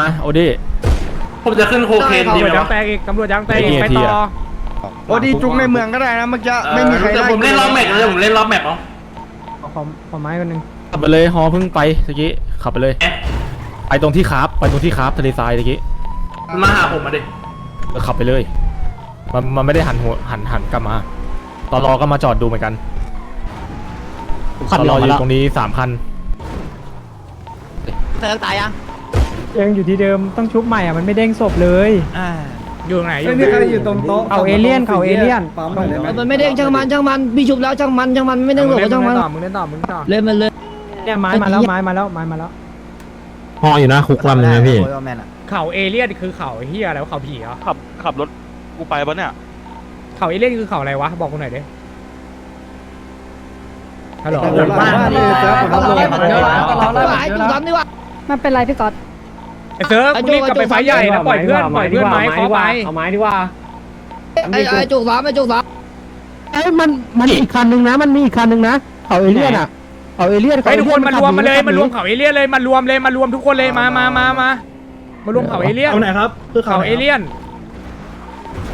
อะโอดี้ผมจะขึ้นโคเคนดีตำรไหวมจยังวะแตกอีกตำรวจยังแตกอีกไอ้ไปเหี้ยต่อ โอ้ดีจุกในเมืองก็ได้นะเมื่อกี้ไม่มีใครแต่ได้ผมเล่นรอบแมปเลยผมเล่นรอบแมปเอาขอขอไม้คนหนึงขับไปเลยฮอเพิ่งไปตะกี้ขับไปเลยเอ๊ะไปตรงที่คราฟไปตรงที่คราฟทะเลทรายตะกี้มาหาผมมาดิเออขับไปเลย มันมันไม่ได้หันหัวหันหันกลับมาตอนรอก็มาจอดดูเหมือนกันตอนรออยู่ตรงนี้สามคันเซิร์ฟตายยัง ยังอยู่ที่เดิมต้องชุบใหม่อะมันไม่เด้งศพเลย อ่าอยู่ไหนอยู่ไม่มีใครอยู่ตรงโต๊ะเขาเอเลี่ยนเขาเอเลี่ยนมันไม่เด้งช่างมันช่างมันพี่ชุบแล้วช่างมันช่างมันไม่เด้งหรอกช่างมันต่อมึงเล่นต่อมึงเล่นต่อเล่นมันเลยเนี่ยไม้มาแล้วไม้มาแล้วไม้มาแล้วฮออยู่นะคุกลำหนึงนะพี่ เขาเอเลี่ยนคือเขาเฮียอะไรวะเขาผีเหรอขับขับรถกูไปปะเนี่ยเขาเอเลี่ยนคือเขาอะไรวะบอกกูหน่อยดิฮัลโหล บ้านนี่เซิร์ฟผมรับลงหายจุดนั้นดีว่ามันเป็นไรพี่ก๊อต ไอ้เซิร์ฟมึงรีบกลับไปไฟใหญ่นะปล่อยเพื่อนปล่อยเพื่อนไม้ขอไปเอาไม้ดีกว่าไอ้ไอ้จุกสามไอ้จุกสามเอ้ยมันมันอีกคันนึงนะ มันมีอีกคันนึงนะเขาเอเลี่ยนอะเขาเอเลี่ยนไปทุกคนมารวมมาเลยมารวมเขาเอเลี่ยนเลยมารวมเลยมารวมทุกคนเลยมามามามามารวมเขาเอเลี่ยนเอาไหนครับคือเขาเอเลี่ยน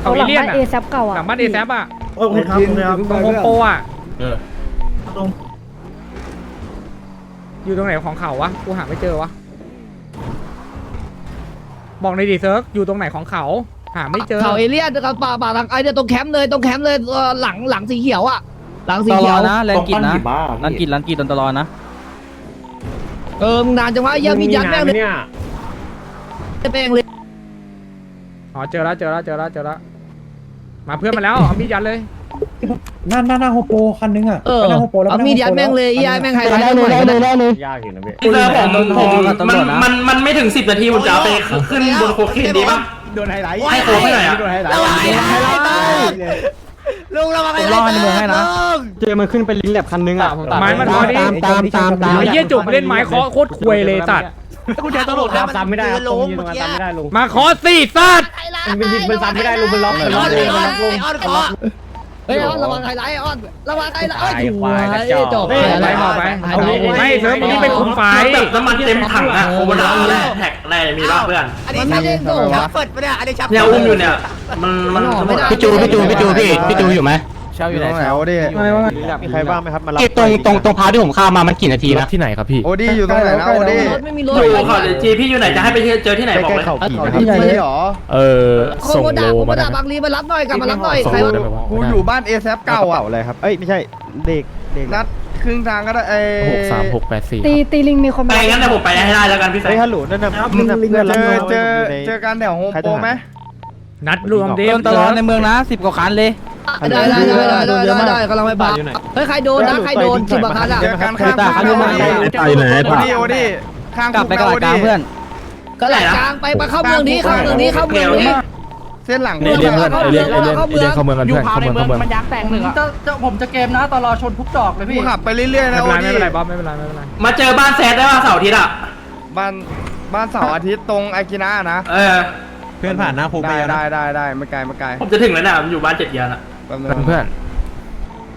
เขาเอเลี่ยนหลังอะบ้านเอซับเก่าอะหลังบ้านเอแซอะโอเคครับโอเคครับตรงโฮมโปรอะเอออยู่ตรงไหนของเขาวะกูหาไม่เจอวะ บอกในอยดิเซิร์ฟอยู่ตรงไหนของเขา หาไม่เจอเขาเอเลี่ยนกับป่าป่าทางไอ้เนี่ยตรงแคมป์เลยตรงแคมป์เลยหลังหลังสีเขียวอะ หลังสีเขียวแรงกินนะรันกินรันกินเออมึงนานจังวะเยี่ยมียัดแม่งเลยแม่งเลยอ๋อเจอแล้วเจอแล้วเจอแล้วเจอแล้วมาเพื่อนมาแล้วเอามีดยัดเลย หน้าหน้าหน้าโฮโปคันนึงอะเออเอามีดยัดแม่งเลยยายแม่งไฮไลท์ได้หเลน่ยอยได้เลยได้เลยยากอยู่นะพี่พี่เซอร์ผมผมมันมันมันไม่ถึงสิบนาทีผมจะเอาไปขึ้นบนโคเคนดีป่ะ โดนไฮไลท์ให้โค้งให้หน่อยอะ โดนไฮไลท์ระวังไฮไลท์ลุงระวังไฮไลท์ลุงเจมันขึ้นเป็นลิงแลบคันนึงอะไม้มันพอดี ตามตามตามตาม ไอ้เหี้ยจุกเล่นไม้เคาะโคตรควยเลยตัดกูจะตำรวจซ้ำไม่ได้ลุงเมื่อกี้มาเคาะสี่สัตว์มันยิงมันซ้ำไม่ได้ลุงมันล็อกมันล็อกเลยมันล็อกลุงไอออนขอ เฮ้ยออนระวังไฮไลท์ออนระวังไฮไลท์จบไปหมอไปไม่เซิร์ฟมึงนี่ไปคุมไฟแบบน้ำมันเต็มถังอะโคบดาแท็กอะไรมีป่ะเพื่อนอันนี้ไม่เล่นโง่เปิดปะเนี่ยอันนี้ชับเนี่ยอุ้มอยู่เนี่ยมันมันพี่จูพี่จูพี่จูพี่พี่จูอยู่ไหม เช่าอยู่ไหนโอดีมีใครบ้างไหมครับมารับไอ้ตรงตรงตรงพาที่ผมข้ามมามันกี่นาทีรนะถที่ไหนครับพี่โอดีอยู่ตรงไหนนะโอดีรถไม่มีรถอยู่เขาเดี๋ยวจีพี่อยู่ไหนจะให้ไปเจอที่ไหนบอกเลยที่ไหนหรอเออโคส่งโมโลดาโคโมมาได้ดาไหมบางรีมารับหน่อยกลับมารับหน่อยส่งใครโลวะได้ไหมวะกูอยู่บ้านเอซเก่าอะอะไรครับเอ้ยไม่ใช่เด็กเด็กนัดครึ่งทางก็ได้เอ้หกสามหกแปดสี่ตีตีลิงมีคนไปมางั้นเดี๋ยวผมไปให้ได้แล้วกันพี่แซไอ้คฮัลโหลนั่นน่ะนั่นน่ะเพื่อนเจอเจอเจอกันแถวโฮมโปรไหมนัดรวมดิตลอดในเมืองนะสิบกว่าคันเลย ได้ได้ได้ได้ได้ได้ได้กำลังไปบ้าเฮ้ยใครโดนนะใครโดนสิบบาทอะเจอกันข้างข้างโอดีตายอยู่ไหนโอดีโอดีข้างกลับไปกลางกลางเพื่อนก็หลังกลางไปมาเข้าเมืองนี้เข้าเมืองนี้เข้าเมืองนี้เส้นหลังเอเลียนเพื่อนเอเลียนเอเลียนเอเลียนเข้าเมืองกันเพื่อนเข้าเมืองเข้าเมืองผมจะเกมนะตลอชนทุกดอกเลยกูพี่ขับไปเรื่อยๆไม่นะเป็นโอไรดีไม่เป็นไรบ๊อบไม่เป็นไรไม่เป็นไรมาเจอบ้านแซดได้ป่ะเสาร์อาทิตย์อะบ้านบ้านเสาร์อาทิตย์ตรงอากินะนะเออเพื่อนผ่านหน้าคุกไปได้ได้ได้ได้ไม่ไกลไม่ไกลผมจะถึงแล้วนะผมอยู่บ้านเจ็ดเดือนอะ แป๊บนึเพื่อนงเพื่อน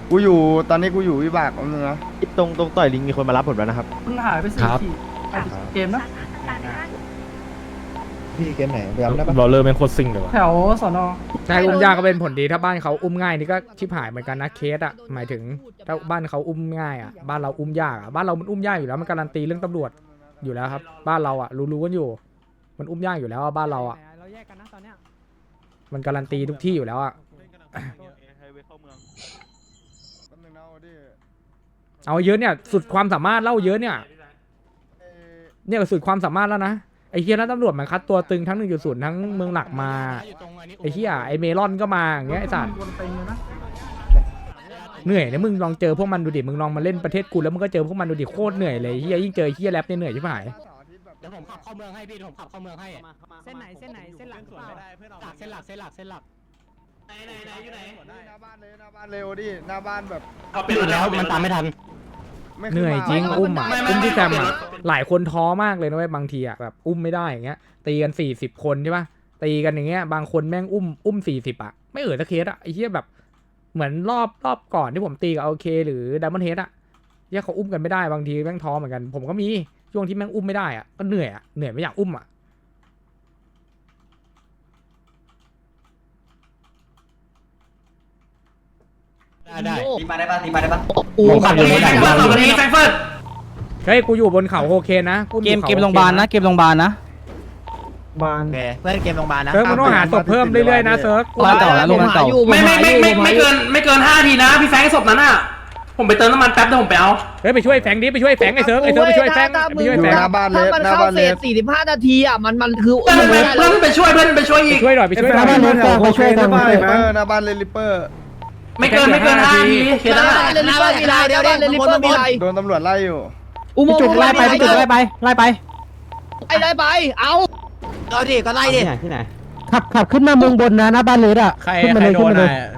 กูอยู่ตอนนี้กูอยู่วิบากแป๊บนึงนะตรงตรงต่อยลิงมีคนมารับผมแล้วนะครับครับเกมนะพี่เกมไหนไปรับได้ปะบอลเลอร์เป็นโคตรซิ่งเลยว่ะแถวสอนอใช่อุ้มยากก็เป็นผลดีถ้าบ้านเขาอุ้มง่ายนี่ก็ชิบหายเหมือนกันนะเคสอะหมายถึงถ้าบ้านเขาอุ้มง่ายอะบ้านเราอุ้มยากอะบ้านเรามันอุ้มยากอยู่แล้วมันการันตีเรื่องตำรวจอยู่แล้วครับ บ้านเราอะรู้ๆกันอยู่ มันอุ้มยากอยู่แล้วอะบ้านเราอะมันการันตีทุกที่อยู่แล้วอะ แป๊บนึงนะโอดี เอาเยอะเนี่ยสุดความสามารถเล่าเยอะเนี่ยเอ่อเนี่ยสุดความสามารถแล้วนะไอ้เฮียแล้วตำรวจมันคัดตัวตึงทั้งหนึ่งจุดศูนย์ทั้งเมืองหลักมาไอ้เฮียไอ้เมลอนก็มาอย่างเงี้ยไอ้สัตว์เหนื่อยนะมึงลองเจอพวกมันดูดิมึงลองมาเล่นประเทศกูแล้วมึงก็เจอพวกมันดูดิโคตรเหนื่อยเลยเฮียยิ่งเจอไอ้เฮียแรปเนี่ยเหนื่อยชิบหายเสาร์อาทิตย์แบบเดี๋ยวผมขับเข้าเมืองให้พี่ผมขับเข้าเมืองให้เส้นไหนเส้นไหนเส้นหลังเปล่าเส้นหลักเส้นหลักเส้นหลัก ไหนไหนไหนอยู่ไหนหน้าบ้านเลยหน้าบ้านเลยโอดีหน้าบ้านแบบเขาเป็นดูแล้วมันตามไม่ทัน ไม่เหนื่อยจริงขึ้าอุ้มอะไม่ไม่อุ้มที่แซมไม่อะหลายคนท้อมากเลยนะเว้ยบางทีอะแบบอุ้มไม่ได้อย่างเงี้ย ตีกันสี่สิบคนใช่ปะตีกันอย่างเงี้ย บางคนแม่งอุ้มอุ้มสี่สิบอะไม่เอ่ยสักเคสอะไอ้เหี้ยแบบ เหมือนรอบรอบก่อนที่ผมตีกับโอเค หรือดัมเบิลเฮดอะเหี้ยเขาอุ้มกันไม่ได้บางทีแม่งท้อเหมือนกัน ผมก็มีช่วงที่แม่งอุ้มไม่ได้อะก็เหนื่อยอะเหนื่อยไม่อยากอุ้มอะ ตีมาได้ปะตีมาได้ปะผมขับรถแฟไม่งได้เฟิร์สสองนาทีแฟงเฟิร์สเฮ้ยกูอยู่บนเขาโคเคนนะกูอเกยู่มขาเกมโรงพยาบาลนะเกมโรงพยาบาลนะเพื่อนเกมโรงพยาบาลนะเซิร์ฟมันต้องหาศพเพิ่มเรื่อยๆนะเซิร์ฟลงมาต่อแล้วลงมาต่อไม่ไม่ไม่ไม่ไม่เกินไม่เกินห้าทีนะพี่แฟงศพนั้นอะผมไปเติมน้ำมันแป๊บเดี๋ยวผมไปเอาเฮ้ยไปช่วยแฟงดิไปช่วยแฟงไอ้เซิร์ฟไอ้เซิร์ฟไปช่วยแฟงไปช่วยแฟงหน้าบ้านเลถ้าสมันหน้าเข้าบ้านเฟเลสสสี่สิบห้านาทีอะมันมันคือเพื่อนไปเพื่อนไปช่วยเพื่อนไปช่วยอีไปกช่วยหน่อยไปช่วยหน่อยหน้าบ้านเลสไปช่วยกันหน้าบ้านเลสเปอร์หน้าบ้านเลสลิปเปอร์ ไม่เกินไม่เกินห้าทีเคสนั้นอะเลลิเปอร์มีไรเดี๋ยวเลลิเปอร์มีไรโดนตำรวจไล่อยู่อุโมงค์จุกไล่ไปพี่จุกไล่ไปไล่ไปไอ้ไล่ไป เอาเอาดิก็ไล่ดิขับขับขึ้นมาเมืองบนนะหน้าบ้านเลสอะขึ้นมาเลยขึ้น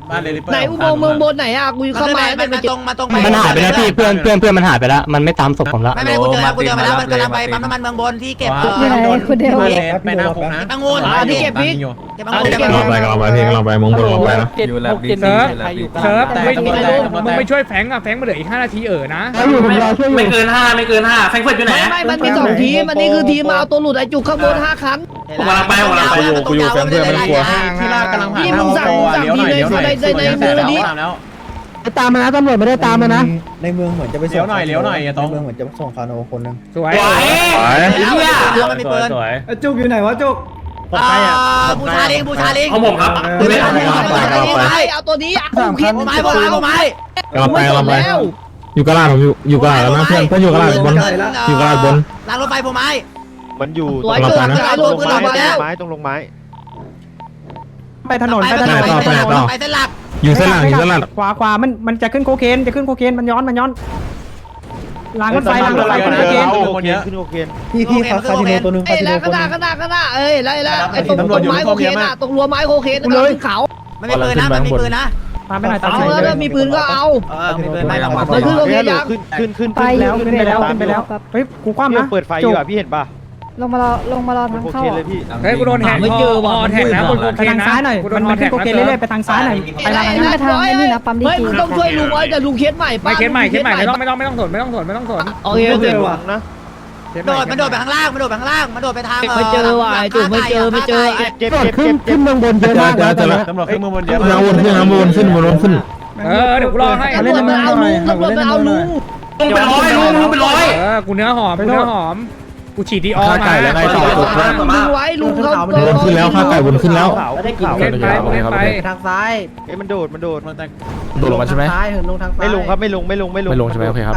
มาเลยไหนอุโมงค์เมืองบนไหนอะกูเข้ามามันไม่มาเจตรองมาตรงมันหายไปแล้วพี่เพื่อนเพื่อนเพื่อนมันหายไปแล้วมันไม่ตามศพผมละไม่ไม่กูเจอแล้วกูเจอมาแล้วมันกำลังไปปั๊มน้ำมันเมืองบนที่เก็บอยู่ไหนคุณเดวไปหน้าผมนะตังงูนอ่าที่เก็บพริกเก็บตังงูนเก็บตังงูนไปกำลังไปพี่กำลังไปมงคลกำลังไปนะ อยู่แล้วเซิร์ฟเซิร์ฟมึงไม่มึงไม่ช่วยแฟงอะแฟงมาเหลืออีก 5 นาทีเออนะช่วยอยู่ผมรอช่วยอยู่ไม่เกินห้าไม่เกินห้าแฟงเฟิร์สอยู่ไหนไม่ไม่มันมีสองทีมอันนี้คือทีมมาเอาตัวหลุดไอ้จุกข้างบนห้าครั้ง ผมกำลังไปผมกำลังไปกูอยู่แฟนเพื่อนไม่ต้องกลัว ที่ลากกำลังผ่านนี่มึงสั่งสั่งทีในในในในมือนี้ไม่ตามมานะตำรวจไม่ได้ตามมานะ ในเมืองเหมือนจะไปส่งเลี้ยวหน่อยเลี้ยวหน่อยตรงเมืองเหมือนจะส่งคาโนคนนึงสวยไหวเรื่องมันมีปืนจุกอยู่ไหนวะจุกอ่าบูชาลิงบูชาลิงเอาผมครับบูชาลิงเอาตัวนี้เอาคิดโบไม้โบไม้โบไม้กำลังไปกำลังไปแล้วอยู่กระลาดผมอยู่อยู่กระลาดแล้วนะเพื่อนเพื่อนอยู่กระลาดบนอยู่กระลาดบนล้างรถไฟโบไม้ มันอยู่สวยตรงจุกไม้ไอ้ลูกตขึ้รนงมาไม้แล้วไม้ตรงลงไม้ไปถนนไปถนนไปเส้นหลักไปเส้นหลักอยู่เส้นหลังอยู่เส้นหลังขวาขวามันมันจะขึ้นโคเคนจะขึ้นโคเคนมันย้อนมันย้อนล้างรถไฟล้างรถไฟขึ้นโคเคนคนเยอะขึ้นโอเคนพี่พี่คาคาสิโนตัวนึงเอ้คายสิโนแล้วคข้านงหนึน้างข้างหน้าข้างหน้าเอ้ยแล้วแล้วไอ้ตรงตรงไม้โคเคนอะตรงรั้วไม้โคเคนเลยเขามันมีปืนนะมันมีปืนนะตามไปหน่อยตามเอาไปหน่อยแล้วมีปืนก็เอาเออมีปืนไม่หรอกมันขึ้นโคเคนยังขึ้นขึ้นขึ้นไปขึ้นขึ้นไปแล้วขึ้นไปแล้วเฮ้ยกูคว่ำพี่นะเปิดไฟอยู่อะพี่เห็นป่ะ ลงมารอลงมารอมันทางโอเข้าเคอะเลยพี่เฮ้ยกูโดนแหกคอคอแท็กนะบนโคไปเคนทางนะซ้ายหน่อยกูโดมันนคอมันแท็ขึ้กนโคนะเคนเรื่อยๆไปทางซ้ายหน่อยไปทางนั่นไปทางไอ้นี่นะปั๊มดีเฮ้ยจีมึงต้องช่วยลุงไว้แต่ลุงเคสใหม่ไม่เคสใหม่เคสใหม่ไม่ต้องไม่ต้องไม่ต้องสนไม่ต้องสนไม่ต้องสนโอเคโอเคนะเคสใหโดดมันโดดไปข้างล่างมันโดดไปข้างล่างมันโดดไปทางไม่เจอว่ะไอ้จุกไม่เจอไม่เจอเก็บเก็บตำรวจเก็บขึ้นเก็บขึ้นเมืองบนเยอะมากนะตอนนี้ตำรวจขึ้นเมืองบนเยอะขึ้นข้างบนขึ้นข้างบนขึ้นบนขึ้นเออเดี๋ยวกูรอให้ตำรวจมันเอาลุงตำรวจมันเอาลุงลุงเป็นร้อยลุงลุงเป็นร้อยเออกูเนื้อหอมกูเนื้อหอม กูฉีดดีออมาลุงไว้ลุงเขาบนขึ้นแล้วข้าไก่บนขึ้นแล้วได้กินเล่นไปเล่นไปทางซ้ายเอ้ยมันโดดมันโดดโดดลงมาใช่ไหมซ้ายเหินลงทางซ้ายไม่ลงครับไม่ลงไม่ลงไม่ลงไม่ลงใช่ไหมโอเคครับ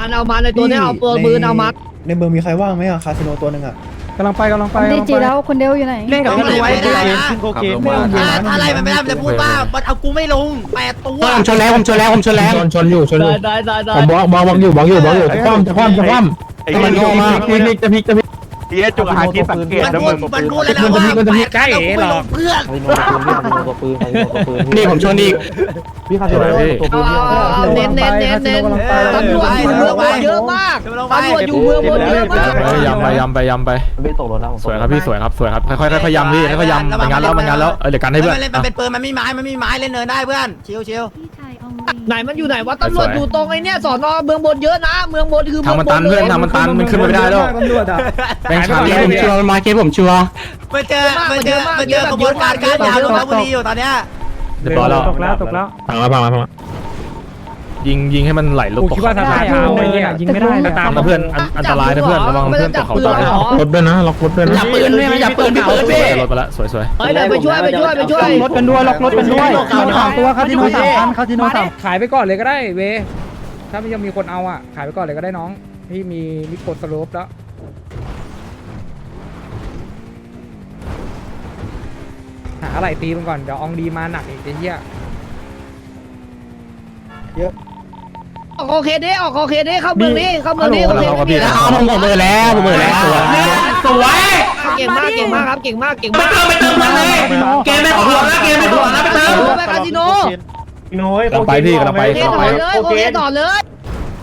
อันเอามาในตัวนี้เอาตัวปืนเอามาในเมืองมีใครว่างไหมอะคาสิโนตัวนึงอะกำลังไปกำลังไปปั๊มดีจีแล้วคุณเดวอยู่ไหนเล่นกับพี่ไม่ลุงไหวไว้ไม่ได้ขึ้นโคเคนถ้าถ้าไล่มันไม่ได้มันจะพูดว่ามันเอากูไม่ลงแปดตัวผมชนแล้วผมชนแล้วผมชนแล้วชนชนอยู่ชนอยู่ได้ได้ได้ผมบอกบอกบอกอยู่บอกอยู่บอกอยู่จะคว่ำจะคว่ำจะคว่ำ ถ้ามันโยกมาพลิกจะพลิกจะพลิกเฮียจุกหาที่สังเกตมันนะพูมึดงมันพูดเลยนะว่าแปดตัวกูไม่ลงเพื่อนนี่ผมชนอีกพี่คาสิสโนวยพี่ตัวปืนเอาเน้นเน้นเน้นเน้นตำรวจอยู่เมืองบนเยอะมากตำรวจอยู่เมืองบนเยอะมากเอ้ยยำไปยำไปยำไปไม่ตกรถแล้วสวยครับพี่สวยครับสวยครับค่อยๆค่อยๆยำพี่ค่อยๆยำมันงานแล้วมันงานแล้วเออเดี๋ยวกันให้เพื่อนมันเล่นมันเป็นปืนมันไม่ไม้มันไม่ไม้เล่นเนินได้เพื่อนชิวชิวพี่ชายเอา ไหนมันอยู่ไหนวะตำรวจอยู่ตรงไอ้เนี่ยสอนอเมืองบนเยอะนะ เมืองบนคือทางมันตันเพื่อนทางมันตันมันขึ้นไปไม่ได้แล้วตำรวจอะแบงค์ชาลีผมชัวร์มันมาเกมผมชัวร์มันเจอมันเจอมันเจอกระบวนการการยาลงบุรีอยู่ตอนเนี้ยเรียบร้อยแล้วตกแล้วตกแล้วพังแล้วพังแล้วพังแล้ว ยิงยิงให้มันไหลลงกูตกคิดว่าเขาสถานเอาไอ้เนี่ยยิงไม่ได้เลยตามนะเพื่อนอันอันตรายนะเพื่อนระวังเพื่อนตกเขาตายล็อกรถด้วยนะล็อกรถด้วยนะจับปืนด้วยจับปืนพี่ปืนพี่รถไปละสวยสวยเฮ้ยเดี๋ยวไปช่วยไปช่วยไปช่วยล็อกรถกันด้วยล็อกรถกันด้วยคาสิโนสามตัวคาสิโนสามคันคาสิโนสามขายไปก่อนเลยก็ได้เว ถ้ามันยังมีคนเอาอะ ขายไปก่อนเลยก็ได้น้อง พี่มีมิโกสโลปแล้วหาอะไรตีมันก่อนเดี๋ยวอองดีมาหนักอีกไอ้เหี้ยอ อกโอเคเด้ออกโอเคเด้เข้าเมืองนี้เข้าเมืองนี้โอเคเราก็พี่ไม่มีเอาผมเบอร์แล้วผมเบอร์แล้วสวยสวยเก่งมากเก่งมากครับเก่งมากเก่งไปมากเติมไปเติมมันเลยเกมไม่ขอแล้วเกมไม่ขอแล้วไปเติมไปคาสิโนกำลังไปพี่กำลังไปโอเคกำลังต่ไปอเลยโอเคต่อเลย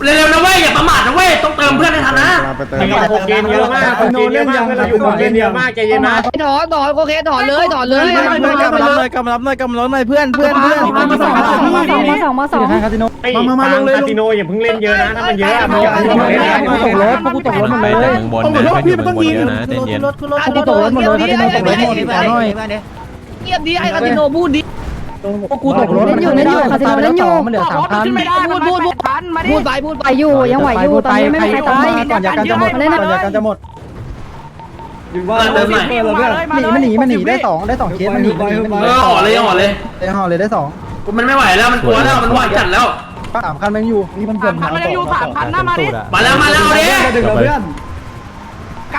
เร็วๆนะเว้ยอย่าประมาทนะเว้ยต้องเติมเพื่อนให้ทันนะไปเติมโคเคนเยอะมากโคเคนเยอะมากเราอยู่โคเคนเยอะมากใจเย็นนะถอนถอนโอเคถอนเลยถอนเลยกำลังกำลังเลยกำลังเลยกำลังเลยเพื่อนเพื่อนเพื่อนมาสองมาสองมาสองมาสองมาสองคาสิโน มามามาลงเลยคาสิโนอย่าเพิ่งเล่นเยอะนะถ้ามันเยอะมันกูตกรถกูตกรถหมดเลยตำรวจพี่มันต้องยิงกูตกรถหมดเลยคาสิโนตกรถหมดเงียบดีไอ้คาสิโนพูดดิพวกกูตกรถเล่นอยู่เล่นอยู่คาสิโนเล่นอยู่มันเหลือสามพันพูดพูดพูดพูดไปพูดไปไหวอยู่ยังไหวอยู่ตอนนี้ไม่มีใครตายก่อนอยากกันจะหมดมาเล่นก่อนอยากกันจะหมดเดินหน่อยหนีมันหนีมันหนีได้สองได้สองเคสมันหนีมันหนีมันหนีเออห่อเลยห่อเลยได้ห่อเลยได้สองมันไม่ไหวแล้วมันกลัวแล้วมันไหวจัดแล้ว สามคันมันอยู่นี่มันเกินมันยังอยู่สามพันนะมาดิ มาแล้วมาแล้วเอาดิดึงเราเพื่อน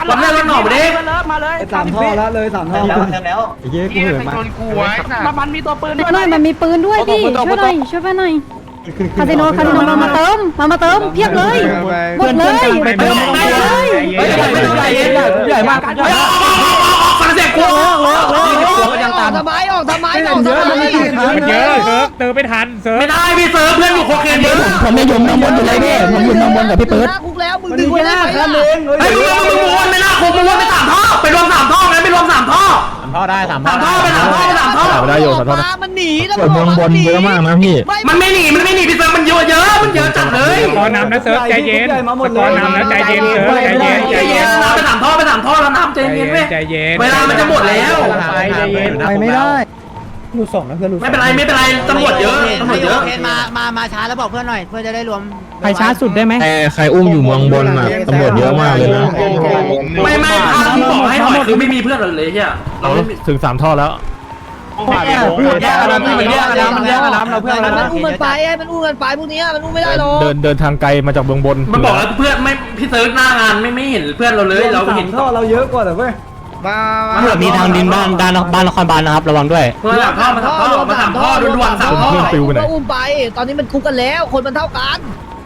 วันแรกเราหน่อมาดิมาเลยสามท่อแล้วเลยสามท่อแล้วไอ้เย้กูเหนื่อยมากมามันมีตัวปืนช่วยหน่อยมันมีปืนด้วยพี่ช่วยหน่อยช่วยไปหน่อยคาสิโนคาสิโนมามาเติมมามาเติมเพียบเลยหมดเลยหมดเลยเฮ้ยใหญ่ใหญ่มากฟัง เสียงกูทำไมออกทำไมออกทำไมมันเยอะเซิร์ฟเติมไม่ทันเซิร์ฟไม่ได้พี่เซิร์ฟเพื่อนอยู่โคเคนเยอะผมยังอยู่เมืองบนอยู่เลยพี่ผมอยู่เมืองบนกับพี่เปิดหน้าคุกแล้วมึงดึงไว้ได้ไหมล่ะไอ้มึงมึงมึงวนไม่น่าคุมมึงวนไปสามท่อไปรวมสามท่อไหมไปรวมสามท่อ ท่อได้สามสามท่อไปสามท่อไปสามท่อได้อยู่สามท่อนะมันหนีแล้วเมืองบนเยอะมากนะพี่ มันไม่หนีมันไม่หนีพี่เซิร์ฟมันเยอะเยอะมันเยอะจัดเลยตอนนำนะเซิร์ฟใจเย็นตอนนำนะใจเย็นเซิร์ฟใจเย็นใจใจเย็เย็นนนะไปสามท่อไปสามท่อแล้วน้ำใจเย็นเว้ยใจเย็นเวลามันจะหมดแล้วใจเย็นไปไม่ได้ ลูกสองนะเพื่อนลูกไม่เป็นไรไม่เป็นไรตำรวจเยอะตำรวจเยอะ มา มา มาช้าแล้วบอกเพื่อนหน่อย เพื่อจะได้รวม ใครช้าสุดได้ไหมแต่ใครอุ้มอยู่เมืองบนอะตำรวจเยอะมากเลยนะไม่ไม่พาที่บอกให้หน่อยคือไม่มีเพื่อนเราเลยเฮียเราไม่มีถึงสามท่อแล้วแยกกันแล้วพี่มันแยกกันแล้วมันแยกกันแล้วเราเพื่อนมันแล้วอุ้มมันไปมันอุ้มมันไปพวกนี้มันอุ้มไม่ได้หรอกเดินเดินทางไกลมาจากเมืองบน มันบอกแล้วเพื่อนไม่พี่เซิร์ฟหน้างานไม่ไม่เห็นเพื่อนเราเลย เราเห็นท่อเราเยอะกว่าแต่เว้ย มาตำรวจมีทางดินบ้านด้านบ้านนครบาลนะครับ ระวังด้วยเพื่อนสามท่อมาสามท่อมาสามท่อด่วนๆสามท่อก็อุ้มไป ตอนนี้มันคุกกันแล้ว คนมันเท่ากัน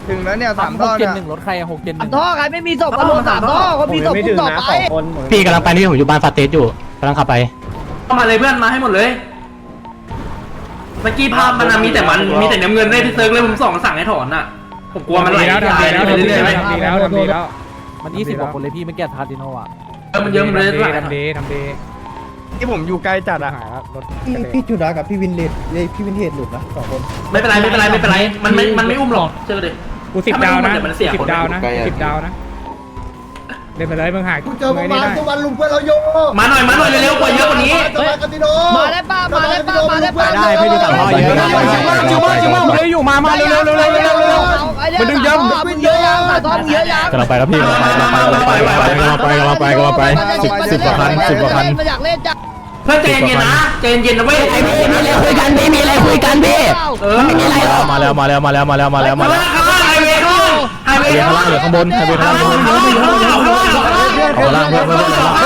ถึงแล้วเนี่ยสามท่อเนี่ยสามท่อใครไม่มีศพก็รวมสามท่อก็มีศพอุ้มต่อไปพี่กำลังไปที่ผมอยู่บ้านฟาเตสอยู่กำลังขับไปเข้ามาเลยเพื่อนมาให้หมดเลยเมื่อกี้ภาพมันมีแต่มันมีแต่น้ำเงินเลยพี่เซิร์ฟเลยผมส่องสั่งให้ถอนอะผมกลัวมันไหลดีแล้วตาทำยดีแล้วไปทำดีเรื่อยๆไหมแล้วทำดีแล้วมันยี่สิบกว่าคนเลยพี่ไม่แก้ทาร์ดิโนอะเออมันเยอะมันเลยไหลทำดีทำดีที่ผมอยู่ไกลจัดอะหายแล้วรถพี่จุดากับพี่วินเลดพี่วินเทจหลุดนะสองคนไม่เป็นไรไม่เป็นไรไม่เป็นไร มันไม่มันไม่อุ้มหรอกเชื่อดิกูสิบดาวนะถ้ามันเสียสิคบนดาวนะสิบดาวนะเล่นไปเลยมึงหายเจอประมาณวันลุงเพื่อนเราโยมาหน่อยมาหน่อยเร็วๆกว่าเยอะกว่านี้มาได้ป้ามาได้ป้ามาได้ป้าได้ไม่ดูต่างท่อเยอะจิ้วมากจิ้วมากเลยอยู่มามาเร็วเร็วเร็วเร็วเร็วเร็ว มันดึงยังมันเยอะยังสามท่อเยอะยังกำลังไปแล้วพี่กำลังไปกำลังไปกำลังไปกำลังไปกำลังไปกำลังไปสิบสิบกว่าคันสิบกว่าคันมันอยากเล่นจ้ะเพื่อนใจเย็นๆนะใจเย็นๆนะเว้ยมีอะไรคุยกันพี่มีอะไรคุยกันพี่เออไม่มีอะไรหรอกมาแล้วมาแล้วมาแล้วมาแล้วมาแล้วมามาแล้วข้างล่างไฮเวย์ข้างล่างไฮเวเรีย์ยงข้างข้างล่าล่างงเหลือข้างบนไฮเวย์ข้างล่างข้างล่างข้างล่างข้างล่างข้างล่างข้างล่าง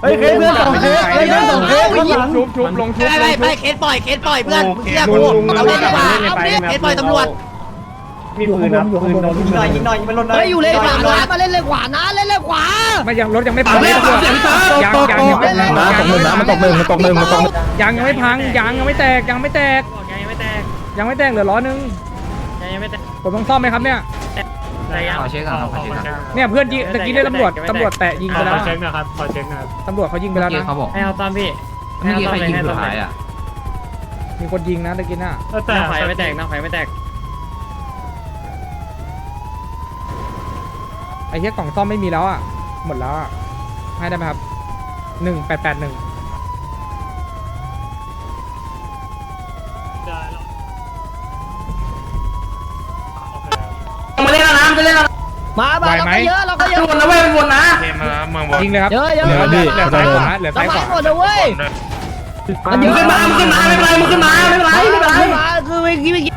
เพื่อนเพื่อนเพื่อนเฮ้ยเพื่อนสองเคสเฮ้ยเพื่อนสองเคสข้างหลังชุบชุบลงชุบไปไปไปเคสปล่อยเคสปล่อยเพื่อนมึงเชื่อกูเราเล่นดีกว่าเคสปล่อยตำรวจ มีปืนนะปืนยิงหน่อยยิงหน่อยยิงมันลดหน่อยเฮ้ยอยู่เลนขวานะมาเล่นเลนขวานะเล่นเลนขวาไม่ยังรถยังไม่ปาพักงเล่นปากเสียงเซิร์ฟยังยังยังไม่น้ำตกหนึ่งน้ำมันตกหนึ่งมันตกหนึ่งมันตกหนึ่งยังยังไม่พังยังยังไม่แตกยังไม่แตกยังไม่แตกยังไม่แตกเหลือล้อนึงยังไม่แตกผมต้องซ่อมไหมครับเนี่ยขอเช็คก่อนครับขอเช็คก่อนเนี่ยเพื่อนยิงตะกี้ได้ตำรวจตำรวจแตะยิงไปแล้วขอเช็คนะครับขอเช็คนะครับตำรวจเขายิงไปแล้วนะเขาบอกให้เอาตามพี่เมื่อกี้ใครยิงสุดท้ายอะมีคนยิงนะตะกี้น่ะแต่น้ำไฟไม่แตกน้ำไฟไม่แตก ไอ้เหี้ยกล่องซ่อมไม่มีแล้วอะ หมดแล้วอะ ให้ได้ไหมครับหนึ่งแปดแปดหนึ่งมาเล่นแล้วนะจะเล่นแล้วมาบ้าเราก็เยอะเราก็เยอะวนนะเว้ยวนนะยิงเลยครับ เยอะเยอะเหลือเหลือเหลือซ้ายขวาเหลือทำซ้ายไมขวาหมดเลยเว้ยมึงขึ้นมามึงขึ้นมาไม่เป็นไรมึงขึ้นมาไม่เป็นไรไม่เป็นไรมาคือไม่คิดไม่คิด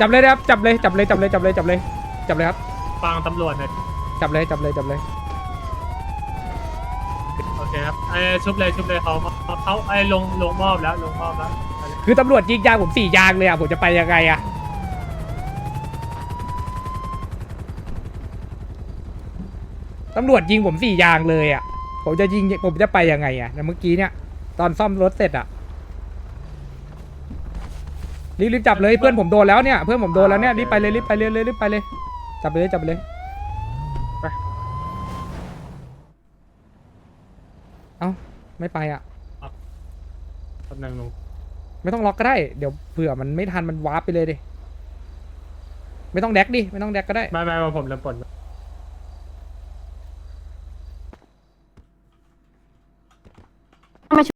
จับเลยนะครับจับเลยจับเลยจับเลยจับเลยจับเลยจับเลยครับ ฟังตำรวจหน่อยจับเลยจับเลยจับเลยโอเคครับไอ้ชุบเลยชุบเลยเขาเขาไอ้ลงลงมอบแล้วลงมอบแล้วคือตำรวจยิงยางผมสี่ยางเลยอะผมจะไปยังไงอะตำรวจยิงผมสี่ยางเลยอะผมจะยิงผมจะไปยังไงอะแต่เมื่อกี้เนี่ยตอนซ่อมรถเสร็จอะรีบรีบจับเลยเพื่อนผมโดนแล้วเนี่ยเพื่อนผมโดนแล้วเนี่ยรีบไปเลยรีบไปเลยรีบไปเลย จับไปเลยจับไปเลยไป เอ้าไม่ไปอะ แป๊บนึงลุงไม่ต้องล็อกก็ได้ เดี๋ยวเผื่อมันไม่ทันมันวาร์ปไปเลยดิ ไม่ต้องแดกดิ ไม่ต้องแดกก็ได้ไม่ไม่ว่าผมเริ่มปล